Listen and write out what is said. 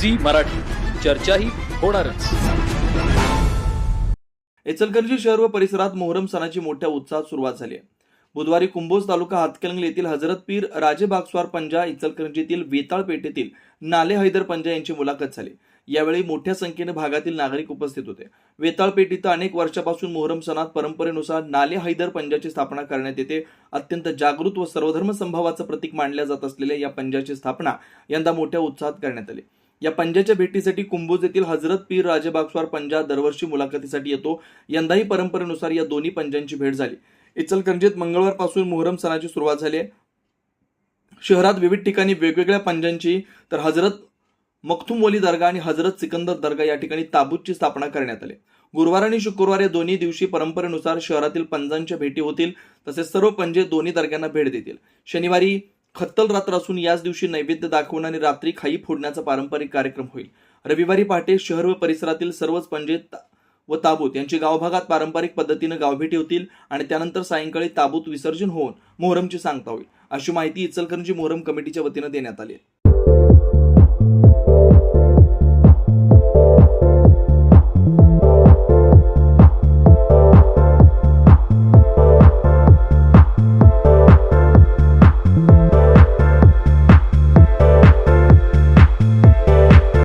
Zee Marathi. चर्चाही होणारच. इचलकरंजी शहर व परिसरात मोहरम सणाची मोठ्या उत्साहात सुरुवात झाली आहे. बुधवारी कुंभोज तालुका हातकलंगले येथील हजरत पीर राजे बागस्वार पंजा इचलकरंजीतील वेताळ पेठेतील नाले हैदर पंजा यांची मुलाखत झाली. यावेळी मोठ्या संख्येने भागातील नागरिक उपस्थित होते. वेताळपेठ इथं अनेक वर्षापासून मोहरम सणात परंपरेनुसार नाले हैदर पंजाची स्थापना करण्यात येते. अत्यंत जागृत व सर्वधर्म संभावाचं प्रतीक मानल्या जात असलेल्या या पंजाची स्थापना यंदा मोठ्या उत्साहात करण्यात आली. या पंजाच्या भेटीसाठी कुंभोज येथील हजरत पीर राजेबागस्वार पंजा दरवर्षी मुलाखतीसाठी येतो. यंदाही परंपरेनुसार या दोन्ही पंजांची भेट झाली. इचलकरंजीत मंगळवारपासून मोहरम सणाची सुरुवात झाली आहे. शहरात विविध ठिकाणी वेगवेगळ्या पंजांची तर हजरत मखथुमवली दर्गा आणि हजरत सिकंदर दर्गा या ठिकाणी ताबूतची स्थापना करण्यात आली. गुरुवार आणि शुक्रवार या दोन्ही दिवशी परंपरेनुसार शहरातील पंजांच्या भेटी होतील. तसेच सर्व पंजे दोन्ही दर्ग्यांना भेट देतील. शनिवारी खत्तल रात्र असून याच दिवशी नैवेद्य दाखवून आणि रात्री खाई फोडण्याचा पारंपरिक कार्यक्रम होईल. रविवारी पहाटे शहर व परिसरातील सर्वच पंजे ता- व ताबूत यांची गावभागात पारंपरिक पद्धतीनं गावभेटी होतील आणि त्यानंतर सायंकाळी ताबूत विसर्जन होऊन मोहरमची सांगता होईल. अशी माहिती इचलकरंजी मोहरम कमिटीच्या वतीनं देण्यात आली आहे.